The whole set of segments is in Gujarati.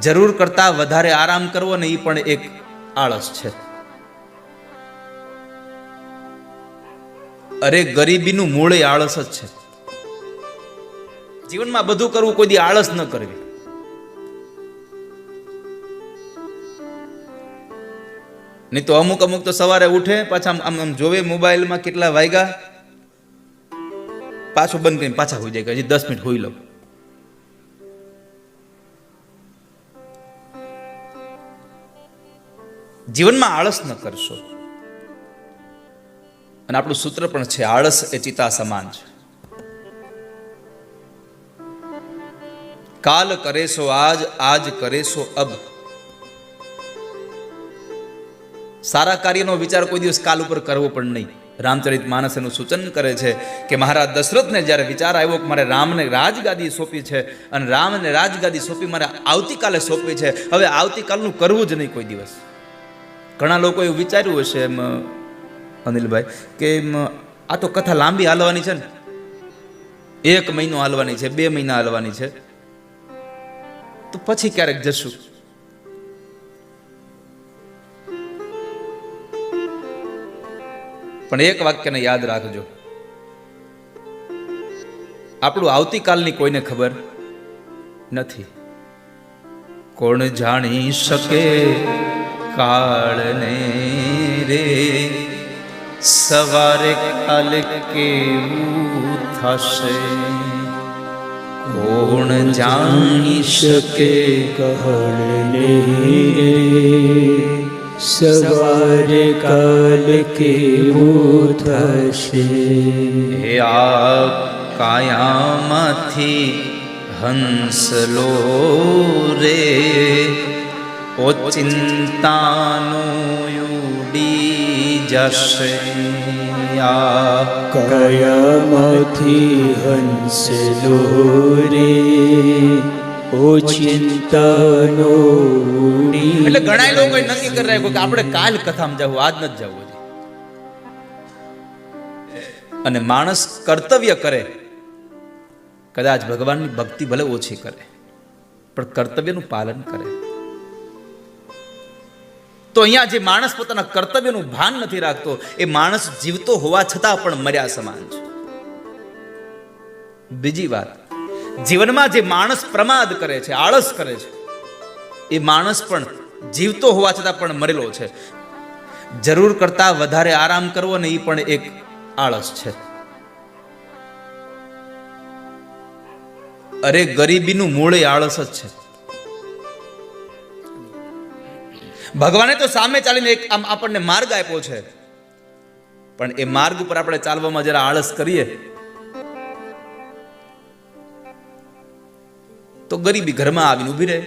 જરૂર કરતા વધારે આરામ કરવો ને એ પણ એક આળસ છે. અરે ગરીબીનું મૂળ આળસ જ છે. જીવનમાં બધું કરવું કોઈ દી આળસ ન કરવી. નહીં તો અમુક અમુક તો સવારે ઉઠે, પાછા આમ આમ જોવે મોબાઈલમાં કેટલા વાગ્યા. પાછું બંધ કરીને પાછા હોઈ જાય હજી દસ મિનિટ હોઈ લઉં. જીવનમાં આળસ ન કરશો. અને આપણું સૂત્ર પણ છે, આળસ એ ચિતા સમાન છે. કાલ કરે સો આજ આજ કરે સો અબ. સારા કાર્યનો વિચાર કોઈ દિવસ કાલ ઉપર કરવો પણ નહીં. રામચરિત માનસ એનું સૂચન કરે છે કે મહારાજ દશરથને જ્યારે વિચાર આવ્યો કે મારે રામને રાજગાદી સોંપી છે અને રામને રાજગાદી સોંપી મારે આવતીકાલે સોંપી છે, હવે આવતીકાલનું કરવું જ નહીં કોઈ દિવસ. ઘણા લોકો એવું વિચાર્યું હશે એમ અનિલભાઈ, કે એમ આ તો કથા લાંબી હાલવાની છે ને. એક મહિનો હાલવાની છે, બે મહિના હાલવાની છે. તો પછી ક્યારેક જશું. પણ એક વાક્યને યાદ રાખજો. આપણું આવતીકાલની કોઈને ખબર નથી. કોણ જાણી શકે કાળને રે સવારે કાલ કેવું થશે કોણ જાણી શકે કહળને રે સવારે કાલ કેવું થશે આ કાયામાંથી હંસલો રે ઓ ચિંતાનો ઉડી જશે. આ હંસ લોરે. રે ઓ ચિંતાનો ઉડી એટલે ઘણા લોકો નક્કી કરી રહ્યા કે આપણે કાલ કથામાં જવું આજ નથી જવું અને માણસ કર્તવ્ય કરે. કદાચ ભગવાનની ભક્તિ ભલે ઓછી કરે પણ કર્તવ્યનું પાલન કરે. તો અહીંયા જે માણસ પોતાના કર્તવ્યનું ભાન નથી રાખતો, એ માણસ જીવતો હોવા છતાં પણ મર્યા સમાન છે. બીજી વાત, જીવનમાં જે માણસ પ્રમાદ કરે છે, આળસ કરે છે, એ માણસ પણ જીવતો હોવા છતાં પણ મરેલો છે. જરૂર કરતા વધારે આરામ કરવો ને એ પણ એક આળસ છે. અરે ગરીબીનું મૂળ આળસ જ છે. ભગવાને તો સામે ચાલીને એક આમ આપણને માર્ગ આપ્યો છે. પણ એ માર્ગ ઉપર આપણે ચાલવામાં જરા આળસ કરીએ. તો ગરીબી ઘરમાં આવીને ઊભી રહે.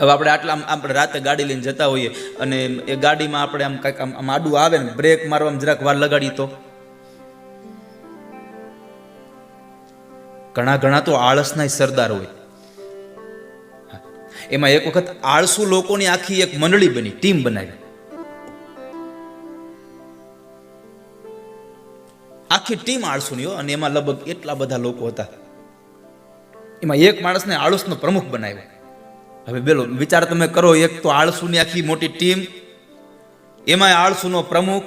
હવે આપણે આટલા આપણે રાતે ગાડી લઈને જતા હોઈએ અને એ ગાડીમાં આપણે આમ કંઈક આમ આમ આડું આવે ને બ્રેક મારવામાં જરાક વાર લગાડી તો. ઘણા ઘણા તો આળસના સરદાર હોય. એમાં એક વખત આળસુ લોકોની આખી એક મંડળી બની, ટીમ બનાવી. આખી ટીમ આળસુની અને એમાં લગભગ એટલા બધા લોકો હતા. એમાં એક માણસને આળસનો પ્રમુખ બનાવ્યો. હવે બેલો, વિચાર તમે કરો, એક તો આળસુની આખી મોટી ટીમ એમાં આળસુનો પ્રમુખ,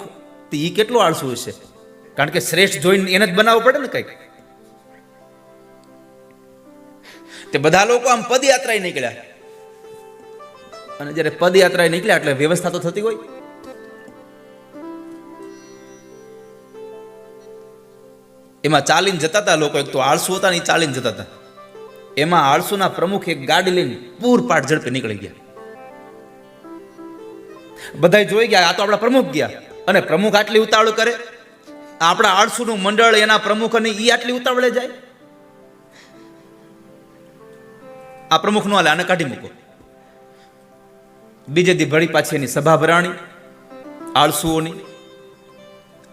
તો એ કેટલો આળસુ હશે? કારણ કે શ્રેષ્ઠ જોઈને એને જ બનાવવો પડે ને કંઈક. તે બધા લોકો આમ પદયાત્રાએ નીકળ્યા. અને જ્યારે પદયાત્રાએ નીકળ્યા એટલે વ્યવસ્થા તો થતી હોય. એમાં ચાલીને જતા હતા લોકો, એક તો આળસુ હતા ને ચાલીને જતા હતા. એમાં આળસુના પ્રમુખ એક ગાડી લઈને પૂરપાટ ઝડપે નીકળી ગયા. બધા જોઈ ગયા, આ તો આપણા પ્રમુખ ગયા. અને પ્રમુખ આટલી ઉતાવળ કરે? આપણા આળસુનું મંડળ એના પ્રમુખ અને ઈ આટલી ઉતાવળે જાય? આ પ્રમુખ નો હાલે આને કાઢી મૂકો. બીજે દી ભળી પાછી એની સભા ભરાણી આળસુઓની.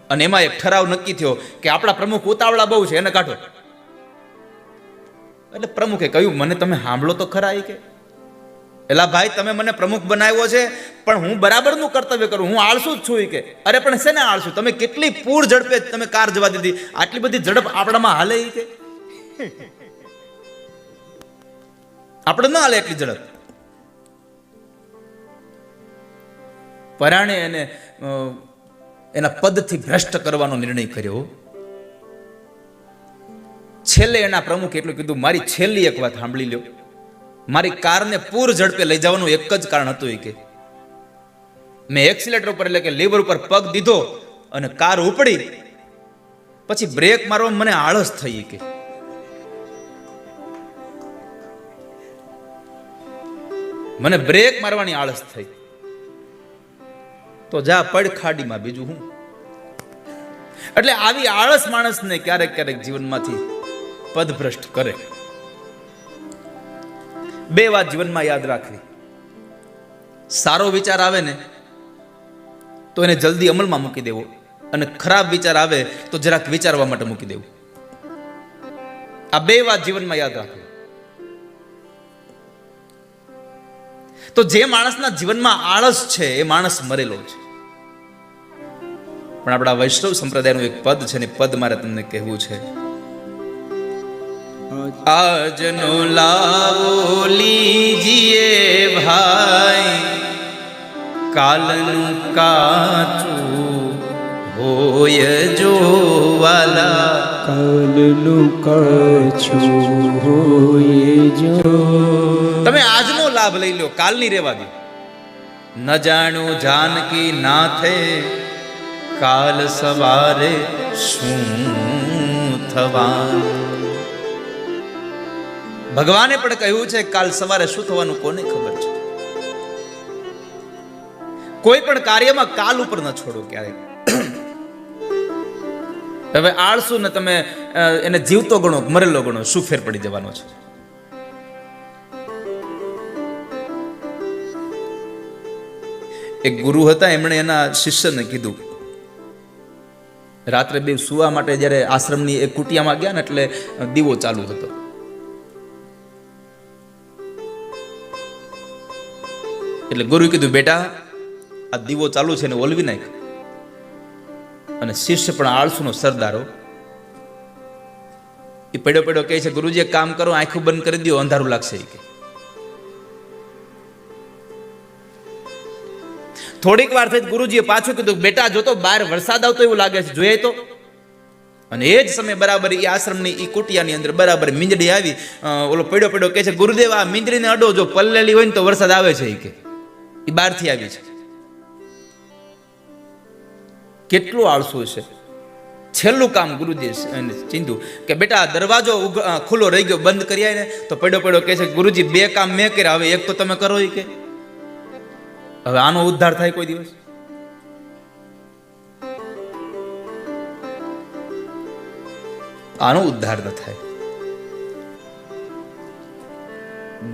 અને એમાં એક ઠરાવ નક્કી થયો કે આપણા પ્રમુખ ઉતાવળા બહુ છે, એને કાઢો. એટલે પ્રમુખે કહ્યું, મને તમે સાંભળો તો ખરા એ કે. એલા ભાઈ, તમે મને પ્રમુખ બનાવ્યો છે, પણ હું બરાબરનું કર્તવ્ય કરું, હું આળસુ જ છું કે. અરે, પણ છે ને આળસુ? તમે કેટલી પૂર ઝડપે તમે કાર જવા દીધી? આટલી બધી ઝડપ આપણામાં હાલે કે? આપણે ન હાલે એટલી ઝડપ. પરાણે એને એના પદથી ભ્રષ્ટ કરવાનો નિર્ણય કર્યો. છેલ્લે એના પ્રમુખ એટલું કીધું, મારી છેલ્લી એક વાત સાંભળી લ્યો. મારી કારને પૂર ઝડપે લઈ જવાનું એક જ કારણ હતું એ કે, મેં એક્સિલેટર ઉપર એટલે કે લીવર ઉપર પગ દીધો અને કાર ઉપડી. પછી બ્રેક મારવામાં મને આળસ થઈ કે. મને બ્રેક મારવાની આળસ થઈ. તો જા પડ ખાડીમાં બીજું હું? એટલે આવી આળસ માણસને ક્યારેક ક્યારેક જીવનમાંથી પદભ્રષ્ટ કરે. બે વાત જીવનમાં યાદ રાખવી. સારો વિચાર આવે ને, તો એને જલ્દી અમલમાં મૂકી દેવો. અને ખરાબ વિચાર આવે, તો જરાક વિચારવા માટે મૂકી દેવું. આ બે વાત જીવનમાં યાદ રાખવી. તો જે માણસના જીવનમાં આળસ છે એ માણસ મરેલો છે. પણ આપણા વૈષ્ણવ સંપ્રદાયનું એક પદ છે ને પદ મારે તમને કહેવું છે. આજનો લાવો લીજીએ ભાઈ કાલનું કાચું હોય જો વાલા કાલનું કાચું હોય જો તમે આજનો લાભ લઈ લો કાલની રેવા દો ન જાણું જાનકી નાથે, કાલ સવારે શું ભગવાને પણ કહ્યું છે, કાલ સવારે શું થવાનું કોને ખબર છે? કોઈ પણ કાર્યમાં કાલ ઉપર ન છોડો ક્યારેક હવે આળસુ ને તમે એને જીવતો ગણો, મરેલો ગણો, શું ફેર પડી જવાનો છે? એક ગુરુ હતા, એમણે એના શિષ્યને કીધું, રાત્રે બે સુવા માટે જ્યારે આશ્રમની એક કુટિયામાં ગયા ને એટલે દીવો ચાલુ હતો. એટલે ગુરુએ કીધું, બેટા, આ દીવો ચાલુ છે ને ઓલવી નાખ. અને શિષ્ય પણ આળસુનો સરદારો, એ પડ્યો પડ્યો કહે છે, ગુરુજી કામ કરો, આંખો બંધ કરી દો અંધારું લાગશે થોડીક વાર થઈ ગુરુજીએ પાછું કીધું, બેટા, જો તો બહાર વરસાદ આવતો એવું લાગે છે, જોઈએ તો. અને એ જ સમયે બરાબર એ આશ્રમની એ કુટિયાની અંદર બરાબર મીંજડી આવી ઓલો પડ્યો પડ્યો કહે છે, ગુરુદેવ, આ મીંજડીને અડો, જો પલ્લેલી હોય ને તો વરસાદ આવે છે એ કે. એ બહારથી આવી છે. કેટલું આળસુ છે છેલ્લું કામ ગુરુજી ચિંતુ કે, બેટા દરવાજો ખુલ્લો રહી ગયો, બંધ કરી ને. તો પડ્યો પડ્યો કહે છે, ગુરુજી, બે કામ મેં કર્યા, હવે એક તો તમે કરો એ કે. હવે આનો ઉદ્ધાર થાય કોઈ દિવસ? આનો ઉદ્ધાર ન થાય.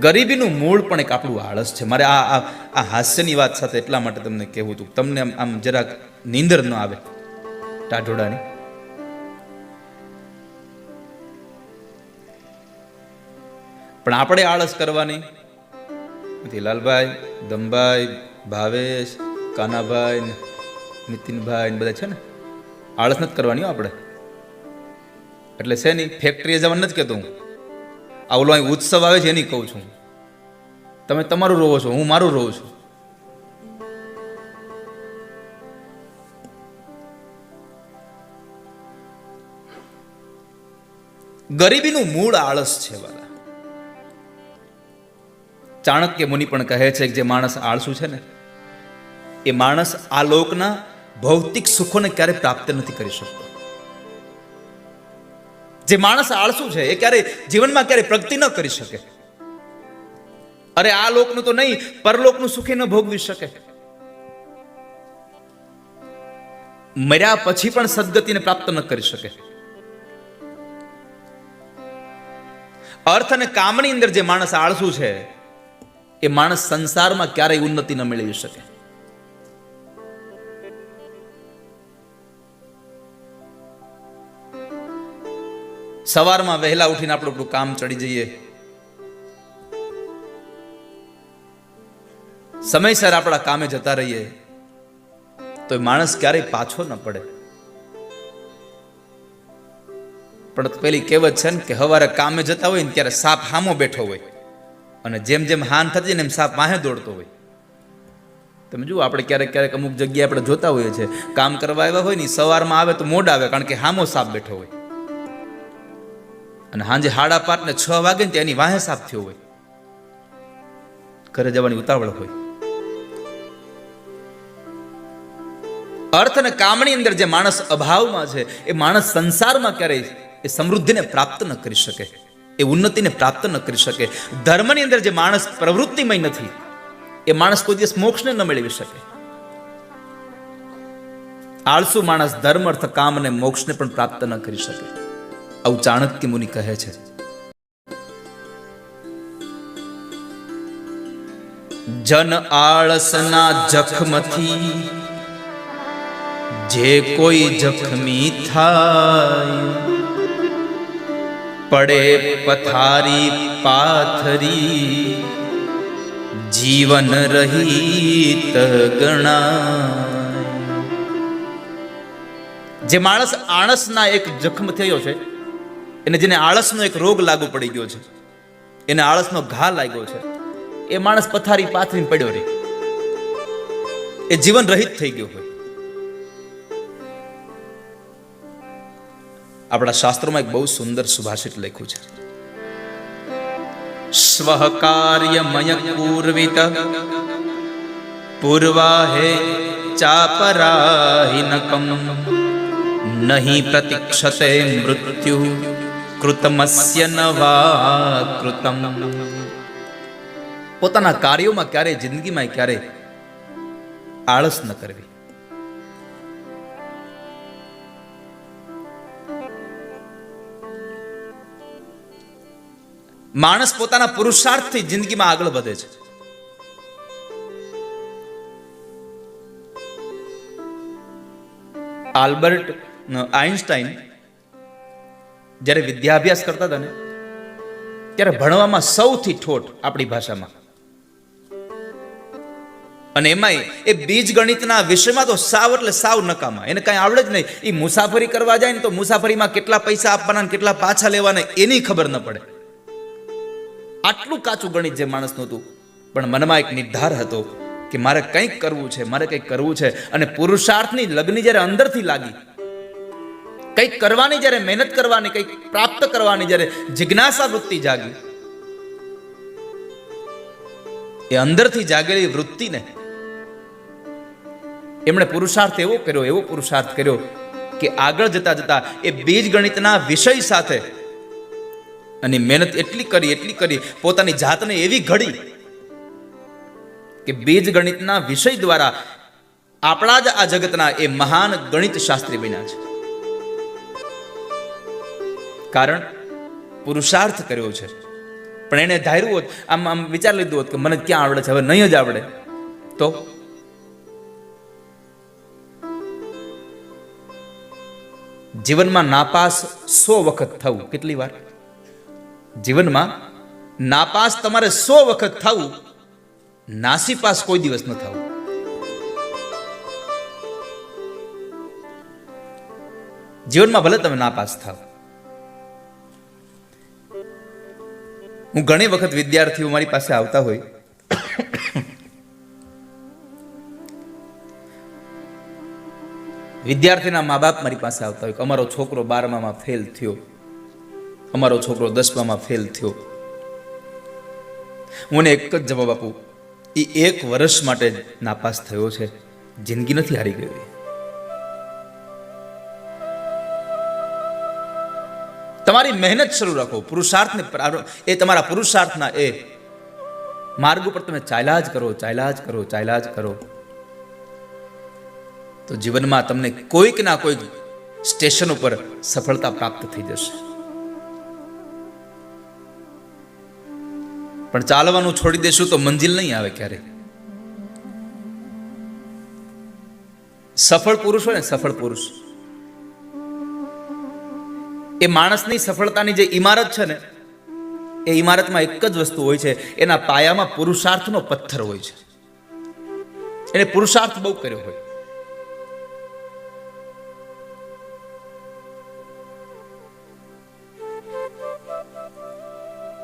ગરીબીનું મૂળ પણ એક આપણું આળસ છે. મારે આ આ હાસ્યની વાત સાથે એટલા માટે તમને કહેવું હતું. તમને આમ આમ જરાક નીંદર ન આવે ટાઢોડાની. પણ આપણે આળસ કરવાની? નથી લાલભાઈ, દમભાઈ ભાવેશ, કાનાભાઈ ને નીતિનભાઈ બધા છે ને, આળસ નથી કરવાની આપણે. એટલે છે નહીં ફેક્ટરીએ જવાનું નથી કહેતો હું. આ ઓલો અહીં ઉત્સવ આવે છે એની કહું છું. તમે તમારું રોવો છો, હું મારું રોવું છું. ગરીબીનું મૂળ આળસ છે વાલા. ચાણક્ય મુનિ પણ કહે છે કે જે માણસ આળસુ છે ને એ માણસ આ લોકના ભૌતિક સુખોને ક્યારે પ્રાપ્ત નથી કરી શકતો. જે માણસ આળસુ છે, એ ક્યારે જીવનમાં ક્યારે પ્રગતિ ન કરી શકે. અરે આ લોકનું તો નહીં, પરલોકનું સુખી ન ભોગવી શકે. મર્યા પછી પણ સદગતિને પ્રાપ્ત ન કરી શકે. અર્થ અને કામની અંદર જે માણસ આળસુ છે, એ માણસ સંસારમાં ક્યારેય ઉન્નતિ ન મેળવી શકે. સવારમાં વહેલા ઉઠીને આપણું આપણું કામ ચડી જઈએ. સમયસર આપણા કામે જતા રહીએ. તો માણસ ક્યારેય પાછો ન પડે. પણ પેલી કહેવત છે ને કે હવારે કામે જતા હોય ને ત્યારે સાપ હામો બેઠો હોય. અને જેમ જેમ હાન થતી ને એમ સાપ વાહે દોડતો હોય. તમે જુઓ, આપણે ક્યારેક ક્યારેક અમુક જગ્યાએ આપણે જોતા હોઈએ છીએ. કામ કરવા આવ્યા હોય ને સવારમાં આવે તો મોડ આવે કારણ કે હામો સાપ બેઠો હોય. અને સાંજે હાડા પાંચ ને છ વાગે એની વાહે સાફ થયો હોય. ઘરે જવાની ઉતાવળ હોય. અર્થ અને કામની અંદર જે માણસ અભાવમાં છે, એ માણસ સંસારમાં ક્યારેય એ સમૃદ્ધિને પ્રાપ્ત ન કરી શકે, એ ઉન્નતિને પ્રાપ્ત ન કરી શકે. ધર્મની અંદર જે માણસ પ્રવૃત્તિમય નથી, એ માણસ કોઈ દિવસ મોક્ષને ન મેળવી શકે. આળસુ માણસ ધર્મ અર્થ કામ અને મોક્ષને પણ પ્રાપ્ત ન કરી શકે. આવું ચાણક્ય મુનિ કહે છે. જન આળસના જખમથી જે કોઈ જખમી થાય, પડે પથારી પાથરી, જીવન રહિત ગણા જે માણસ આળસના એક જખમ થયો છે એને જેને આળસનો એક રોગ લાગુ પડી ગયો છે, એને આળસનો ઘા લાગ્યો છે, એ માણસ પથારી પાથરીને પડ્યો રહે એ જીવન રહિત થઈ ગયો હોય. આપણા શાસ્ત્રોમાં એક બહુ સુંદર સુભાષિત લખ્યું છે. સ્વકાર્યમય પૂર્વિત પૂર્વાહે ચાપરાહિનકમ, નહીં પ્રતિક્ષતે મૃત્યુ. કૃતમસ્ય નવા કૃતમ પોતાના કાર્યોમાં ક્યારે જિંદગીમાં ક્યારે આળસ ન કરવી. માણસ પોતાના પુરુષાર્થથી જિંદગીમાં આગળ વધે છે. આલ્બર્ટ આઇન્સ્ટાઈન જ્યારે વિદ્યાભ્યાસ કરતા હતા ને, ત્યારે ભણવામાં સૌથી ઠોઠ આપણી ભાષામાં. અને એમાંય એ બીજ ગણિતના વિષયમાં તો સાવ એટલે સાવ નકામા. એને કાંઈ આવડે જ નહીં. એ મુસાફરી કરવા જાય ને તો મુસાફરીમાં કેટલા પૈસા આપવાના કેટલા પાછા લેવાના એની ખબર ન પડે. આટલું કાચું ગણિત જે માણસનું હતું. પણ મનમાં એક નિર્ધાર હતો કે મારે કંઈક કરવું છે, મારે કંઈક કરવું છે. અને પુરુષાર્થની લગ્ન જ્યારે અંદરથી લાગી કંઈક કરવાની જ્યારે મહેનત કરવાની, કંઈક પ્રાપ્ત કરવાની, જ્યારે જિજ્ઞાસા વૃત્તિ જાગી, એ અંદરથી જાગેલી વૃત્તિને એમણે પુરુષાર્થ એવો કર્યો, એવો પુરુષાર્થ કર્યો કે આગળ જતા જતા એ બીજ ગણિતના વિષય સાથે અને મહેનત એટલી કરી એટલી કરી, પોતાની જાતને એવી ઘડી કે બીજ ગણિતના વિષય દ્વારા આપણા જ આ જગતના એ મહાન ગણિત શાસ્ત્રી બન્યા છે. કારણ પુરુષાર્થ કર્યો છે. પણ એને ધાર્યું હોત, આમ આમ વિચાર લીધું હોત કે મને ક્યાં આવડે છે, હવે નહીં જ આવડે. તો? જીવનમાં નાપાસ સો વખત થવું. કેટલી વાર? જીવનમાં નાપાસ તમારે સો વખત થવું, નાસીપાસ કોઈ દિવસ ન થવું. જીવનમાં ભલે તમે નાપાસ થાવ. હું ઘણી વખત વિદ્યાર્થીઓ મારી પાસે આવતા હોય. વિદ્યાર્થીના મા બાપ મારી પાસે આવતા હોય. અમારો છોકરો બારમામાં ફેલ થયો. અમારો છોકરો દસમામાં ફેલ થયો. હું એક જ જવાબ આપું. એ એક વર્ષ માટે નાપાસ થયો છે. જિંદગી નથી હારી ગઈ. તમારી મહેનત શરૂ રાખો. પુરુષાર્થને એ તમારા પુરુષાર્થના એ માર્ગ ઉપર તમે ચાલ્યા જ કરો, ચાલ્યા જ કરો, ચાલ્યા જ કરો. તો જીવનમાં તમને કોઈક ના કોઈક સ્ટેશન ઉપર સફળતા પ્રાપ્ત થઈ જશે. પણ ચાલવાનું છોડી દેશું તો મંજિલ નહીં આવે ક્યારે? સફળ પુરુષ હોય ને સફળ પુરુષ. એ માણસની સફળતાની જે ઇમારત છે ને, એ ઇમારતમાં એક જ વસ્તુ હોય છે, એના પાયામાં પુરુષાર્થનો પથ્થર હોય છે. એને પુરુષાર્થ બહુ કર્યો હોય.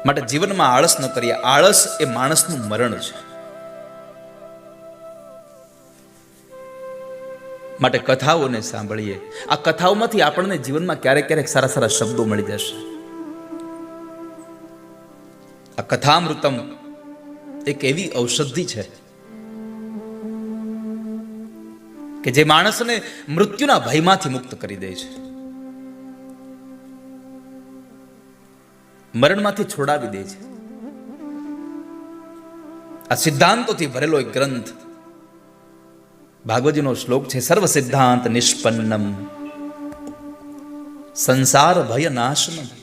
માટે જીવનમાં આળસ ન કરીએ. આળસ એ માણસનું મરણ છે. માટે કથાઓને સાંભળીએ. આ કથાઓમાંથી આપણને જીવનમાં ક્યારેક ક્યારેક સારા સારા શબ્દો મળી જશે. આ કથામૃતમ એક એવી ઔષધિ છે કે જે માણસને મૃત્યુના ભયમાંથી મુક્ત કરી દે છે. મરણમાંથી છોડાવી દે છે. આ સિદ્ધાંતોથી ભરેલો એક ગ્રંથ ભાગવતજીનો શ્લોક છે સર્વ સિદ્ધાંત નિષ્પન્નમ. સંસાર ભય નાશનમ.